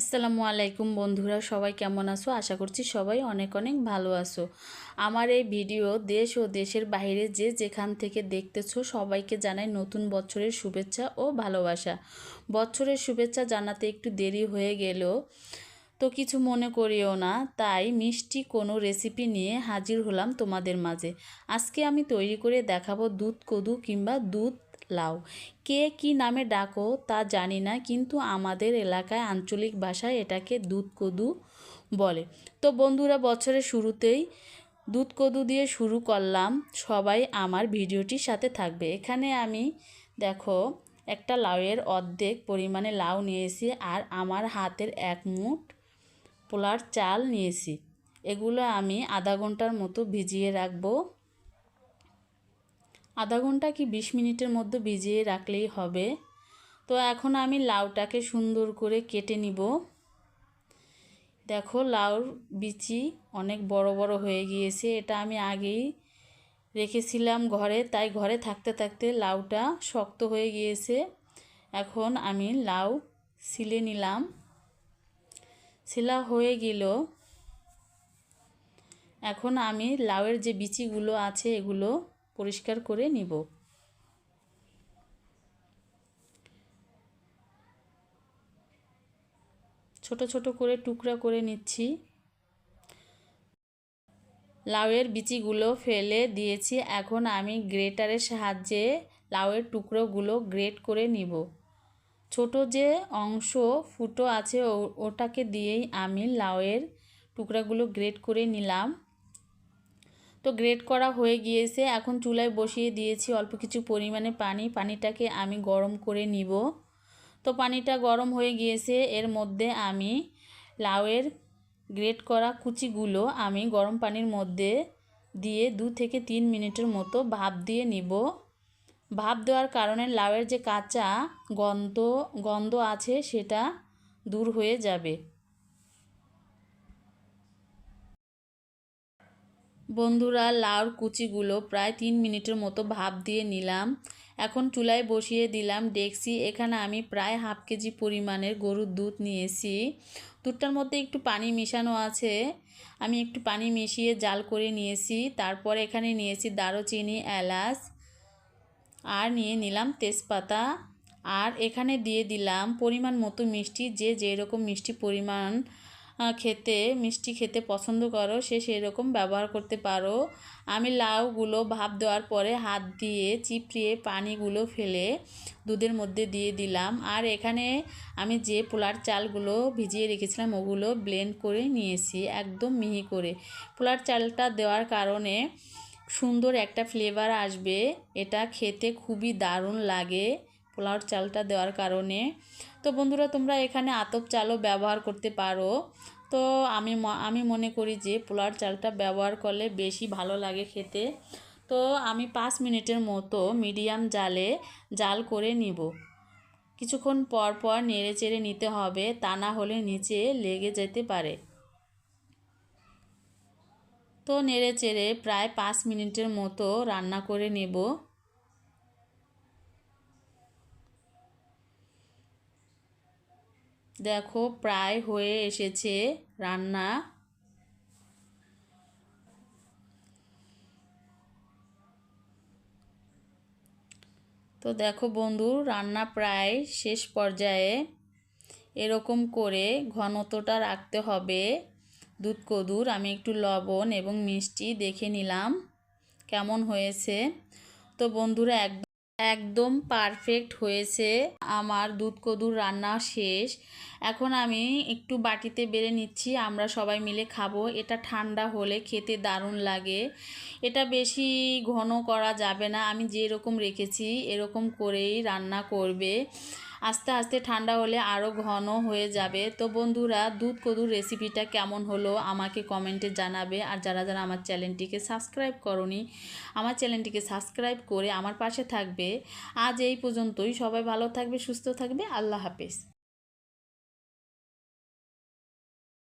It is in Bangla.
আসসালামু আলাইকুম বন্ধুরা, সবাই কেমন আছো? আশা করছি সবাই অনেক অনেক ভালো আছো। আমার এই ভিডিও দেশ ও দেশের বাইরে যে যেখান থেকে দেখতেছো সবাইকে জানাই নতুন বছরের শুভেচ্ছা ও ভালোবাসা। বছরের শুভেচ্ছা জানাতে একটু দেরি হয়ে গেল তো কিছু মনে করিও না, তাই মিষ্টি কোনো রেসিপি নিয়ে হাজির হলাম তোমাদের মাঝে। আজকে আমি তৈরি করে দেখাবো দুধ কদু কিংবা দুধ লাউ কে কি নামে ডাকো তা জানি না, কিন্তু আমাদের এলাকায় আঞ্চলিক ভাষায় এটাকে দুধ কদু বলে। তো বন্ধুরা, বছরের শুরুতেই দুধ কদু দিয়ে শুরু করলাম। সবাই আমার ভিডিওটির সাথে থাকবে। এখানে আমি দেখো, একটা লাউয়ের অর্ধেক পরিমাণে লাউ নিয়েছি আর আমার হাতের এক মুঠ পোলার চাল নিয়েছি। এগুলো আমি আধা ঘণ্টার মতো ভিজিয়ে রাখব। আধা ঘণ্টা কি বিশ মিনিটের মধ্যে ভিজিয়ে রাখলেই হবে? তো এখন আমি লাউটাকে সুন্দর করে কেটে নিব। দেখো, লাউর বিচি অনেক বড় বড় হয়ে গিয়েছে। এটা আমি আগেই রেখেছিলাম ঘরে, তাই ঘরে থাকতে থাকতে লাউটা শক্ত হয়ে গিয়েছে। এখন আমি লাউ সিলে নিলাম। সিলা হয়ে গেল। এখন আমি লাউয়ের যে বিচিগুলো আছে, এগুলো পরিষ্কার করে নিব। ছোট ছোট করে টুকরা করে নিচ্ছি। লাউয়ের বিচিগুলো ফেলে দিয়েছি। এখন আমি গ্রেটারের সাহায্যে লাউয়ের টুকরোগুলো গ্রেট করে নিব। ছোট যে অংশ ফুটো আছে ওটাকে দিয়েই আমি লাউয়ের টুকরাগুলো গ্রেট করে নিলাম। তো গ্রেট করা হয়ে গিয়েছে। এখন চুলায় বসিয়ে দিয়েছি অল্প কিছু পরিমাণে পানি। পানিটাকে আমি গরম করে নিব। তো পানিটা গরম হয়ে গিয়েছে। এর মধ্যে আমি লাউয়ের গ্রেট করা কুচিগুলো আমি গরম পানির মধ্যে দিয়ে দু থেকে তিন মিনিটের মতো ভাপ দিয়ে নিব। ভাপ দেওয়ার কারণে লাউয়ের যে কাঁচা গন্ধ গন্ধ আছে সেটা দূর হয়ে যাবে। বন্ধুরা, লাউর কুচিগুলো প্রায় তিন মিনিটের মতো ভাপ দিয়ে নিলাম। এখন চুলায় বসিয়ে দিলাম ডেকসি এখানে আমি প্রায় হাফ কেজি পরিমাণের গরুর দুধ নিয়েছি। দুধটার মধ্যে একটু পানি মিশানো আছে। আমি একটু পানি মিশিয়ে জাল করে নিয়েছি। তারপর এখানে নিয়েছি দারুচিনি, এলাচ আর নিয়ে নিলাম তেজপাতা। আর এখানে দিয়ে দিলাম পরিমাণ মতো মিষ্টি, যে যেরকম মিষ্টি পরিমাণ খেতে, মিষ্টি খেতে পছন্দ করো, সে সেরকম ব্যবহার করতে পারো। আমি লাউগুলো ভাপ দেওয়ার পরে হাত দিয়ে চিপড়িয়ে পানিগুলো ফেলে দুধের মধ্যে দিয়ে দিলাম। আর এখানে আমি যে পোলার চালগুলো ভিজিয়ে রেখেছিলাম, ওগুলো ব্লেন্ড করে নিয়েছি, একদম মিহি করে। পোলার চালটা দেওয়ার কারণে সুন্দর একটা ফ্লেভার আসবে। এটা খেতে খুবই দারুণ লাগে পোলাওর চালটা দেওয়ার কারণে। তো বন্ধুরা, তোমরা এখানে আতপ চালও ব্যবহার করতে পারো। তো আমি আমি মনে করি যে পোলাওর চালটা ব্যবহার করলে বেশি ভালো লাগে খেতে। তো আমি পাঁচ মিনিটের মতো মিডিয়াম জালে জাল করে নিব। কিছুক্ষণ পর পর নেড়ে চেড়ে নিতে হবে, তা না হলে নিচে লেগে যেতে পারে। তো নেড়ে চেড়ে প্রায় পাঁচ মিনিটের মতো রান্না করে নেব। দেখো প্রায় হয়ে এসেছে রান্না। তো দেখো বন্ধু, রান্না প্রায় শেষ পর্যায়ে। এরকম করে ঘনত্বটা রাখতে হবে। দুধ কদুর, আমি একটু লবণ এবং মিষ্টি দেখে নিলাম কেমন হয়েছে। তো বন্ধুরা একদম একদম পারফেক্ট হয়েছে। আমার দুধ কদুর রান্না শেষ। এখন আমি একটু বাটিতে বেড়ে নিচ্ছি, আমরা সবাই মিলে খাব। এটা ঠান্ডা হলে খেতে দারুণ লাগে। এটা বেশি ঘন করা যাবে না। আমি যেরকম রেখেছি, এরকম করেই রান্না করবে। আস্তে আস্তে ঠান্ডা হলে আরও ঘন হয়ে যাবে। তো বন্ধুরা, দুধ কদুর রেসিপিটা কেমন হলো আমাকে কমেন্টে জানাবে। আর যারা যারা আমার চ্যানেলটিকে সাবস্ক্রাইব করনি, আমার চ্যানেলটিকে সাবস্ক্রাইব করে আমার পাশে থাকবে। আজ এই পর্যন্তই। সবাই ভালো থাকবে, সুস্থ থাকবে। আল্লাহ হাফেজ।